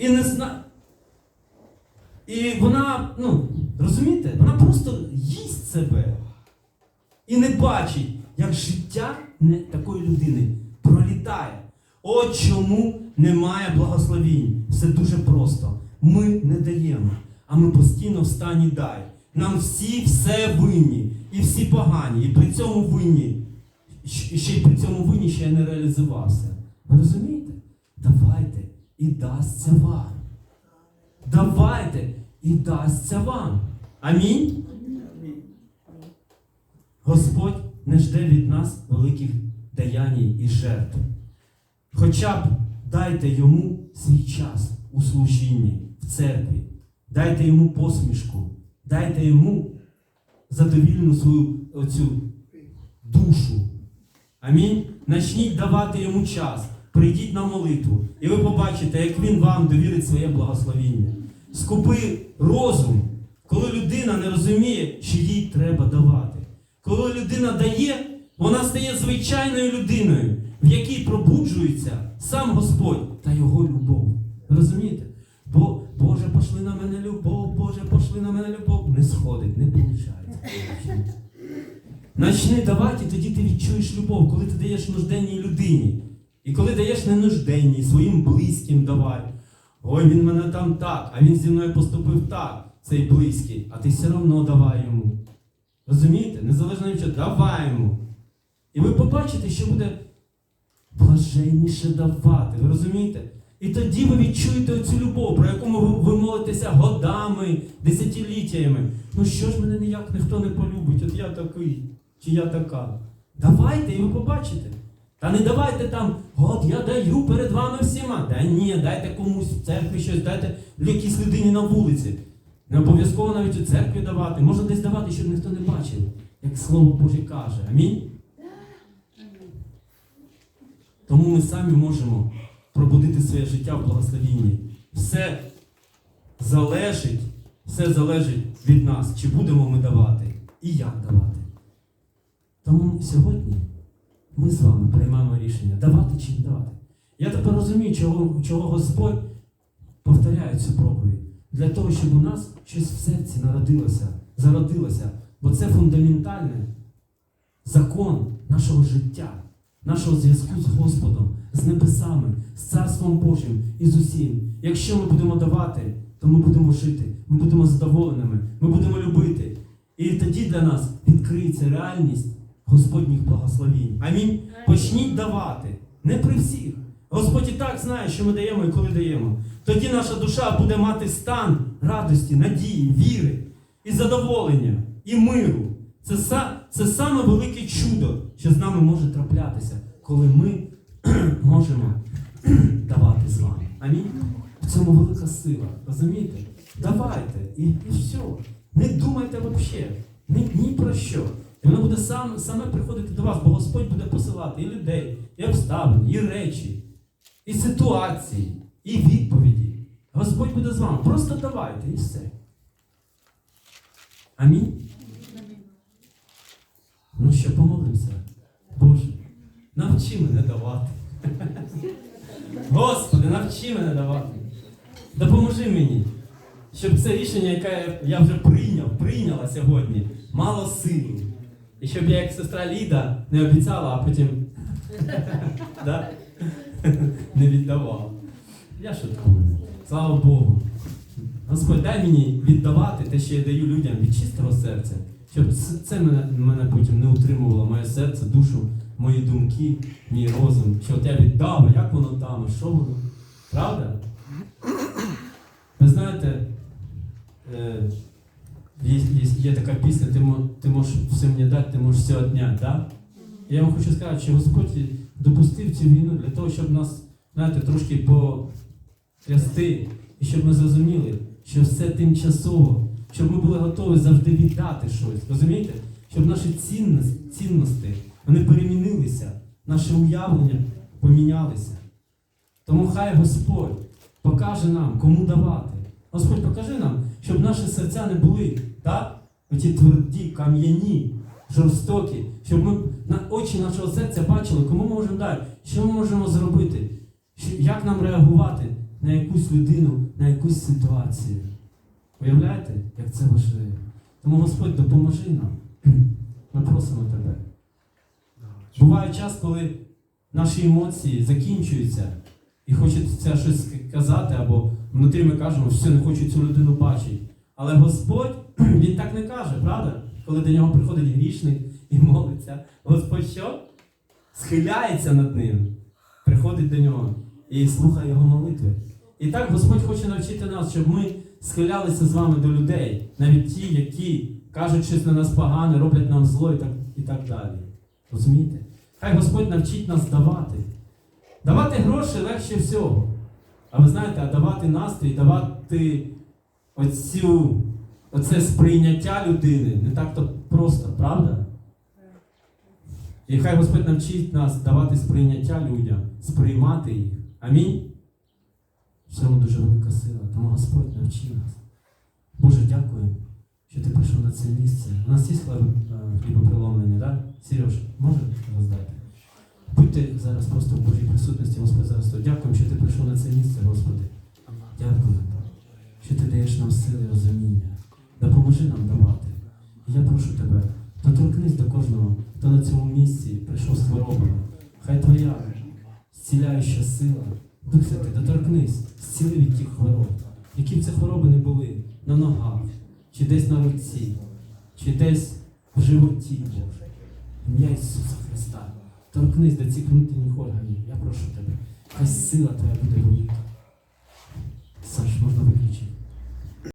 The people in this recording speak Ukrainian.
і не зна. І вона, ну, розумієте, вона просто їсть себе і не бачить, як життя не, такої людини пролітає. От чому немає благословінь. Все дуже просто. Ми не даємо, а ми постійно в стані дай. Нам всі все винні, і всі погані, і при цьому винні. І ще й при цьому винні ще я не реалізувався. Ви розумієте? Давайте і дасться вам. Давайте і дасться вам. Амінь. Господь не жде від нас великих даянь і жертв. Хоча б дайте йому свій час у служінні в церкві, дайте йому посмішку, дайте йому задовільну свою оцю душу. Амінь. Начніть давати йому час. Прийдіть на молитву, і ви побачите, як він вам довірить своє благословіння. Скупи розум, коли людина не розуміє, що їй треба давати. Коли людина дає, вона стає звичайною людиною, в якій пробуджується сам Господь та його любов. Розумієте? Бо Боже, пошли на мене любов, Боже, пошли на мене любов. Не сходить, не виходить. Начни давати, і тоді ти відчуєш любов, коли ти даєш нужденній людині. І коли даєш не нужденній, своїм близьким давай. Ой, він мене там так, а він зі мною поступив так, цей близький, а ти все одно давай йому. Розумієте? Незалежно від чого, давай йому. І ви побачите, що буде блаженніше давати. Ви розумієте? І тоді ви відчуєте оцю любов, про яку ви молитеся годами, десятиліттями. Ну що ж мене ніяк ніхто не полюбить, от я такий, чи я така. Давайте і ви побачите. Та не давайте там, от я даю перед вами всіма. Та ні, дайте комусь в церкві щось, дайте якійсь людині на вулиці. Не обов'язково навіть у церкві давати. Можна десь давати, щоб ніхто не бачив, як Слово Боже каже. Амінь. Тому ми самі можемо пробудити своє життя в благословінні. Все залежить, все залежить від нас, чи будемо ми давати і як давати. Тому сьогодні ми з вами приймаємо рішення, давати чи не давати. Я тепер розумію, чого, чого Господь повторяє цю проповідь. Для того, щоб у нас щось в серці народилося, зародилося. Бо це фундаментальний закон нашого життя, нашого зв'язку з Господом, з небесами, з Царством Божим і з усім. Якщо ми будемо давати, то ми будемо жити, ми будемо задоволеними, ми будемо любити. І тоді для нас відкриється реальність Господніх благословінь. Амінь. Почніть давати. Не при всіх. Господь і так знає, що ми даємо і коли даємо. Тоді наша душа буде мати стан радості, надії, віри і задоволення, і миру. Це, са- це саме велике чудо, що з нами може траплятися, коли ми можемо давати з вами. Амінь. В цьому велика сила. Розумієте? Давайте і, і все. Не думайте взагалі. Ні, ні про що. І воно буде сам, саме приходити до вас, бо Господь буде посилати і людей, і обставини, і речі, і ситуації, і відповіді. Господь буде з вами. Просто давайте і все. Амінь. Ну що, помолимося. Боже, навчи мене давати. Господи, навчи мене давати. Допоможи мені, щоб це рішення, яке я вже прийняв, прийняла сьогодні, мало сили. І щоб я, як сестра Ліда, не обіцяла, а потім да? не віддавав. Я шуткую. Слава Богу. Господь, дай мені віддавати те, що я даю людям від чистого серця, щоб це мене, мене потім не утримувало, моє серце, душу, мої думки, мій розум. Що от я віддав, як воно там, що воно? Правда? Ви знаєте, е, є, така пісня, ти, ти можеш все мені дати, ти можеш все відняти, да? Я вам хочу сказати, що Господь допустив цю війну для того, щоб нас, знаєте, трошки потрясти, і щоб ми зрозуміли, що все тимчасово, щоб ми були готові завжди віддати щось. Розумієте? Щоб наші цінності, вони перемінилися, наші уявлення помінялися. Тому хай Господь покаже нам, кому давати. Господь покажи нам, щоб наші серця не були так? Оті тверді, кам'яні, жорстокі, щоб ми на очі нашого серця бачили, кому ми можемо дати, що ми можемо зробити, як нам реагувати на якусь людину, на якусь ситуацію. Уявляєте, як це важливо? Тому Господь, допоможи нам. Ми просимо тебе. Буває час, коли наші емоції закінчуються і хочеться щось казати, або внутрі ми кажемо, що все, не хочу цю людину бачити. Але Господь, Він так не каже, правда? Коли до нього приходить грішник і молиться, Господь що? Схиляється над ним, приходить до нього і слухає його молитви. І так Господь хоче навчити нас, щоб ми схилялися з вами до людей, навіть ті, які кажуть щось на нас погане, роблять нам зло і так, і так далі. Розумієте? Хай Господь навчить нас давати. Давати гроші легше всього. А ви знаєте, а давати настрій, давати оцю, оце сприйняття людини не так-то просто, правда? І хай Господь навчить нас давати сприйняття людям, сприймати їх. Амінь. В цьому дуже велика сила. Тому Господь навчив нас. Боже, дякую, що ти прийшов на це місце. У нас є е, хлібоприломлення, так? Сереж, може роздати? Будьте зараз просто в Божій присутності, Господи, зараз. то Дякую, що ти прийшов на це місце, Господи. Дякую, що ти даєш нам сили розуміння. Допоможи нам давати. Я прошу тебе, доторкнись до кожного, хто на цьому місці прийшов з хворобами. Хай твоя зціляюча сила, Дух Святий, доторкнись, зціли від тих хвороб, які б це хвороби не були на ногах, чи десь на руці, чи десь в животі, Боже. Ім'я Ісуса Христа. Торкнись до цих внутрішніх органів. Я прошу тебе. Хай сила твоя буде велика. saçmalık için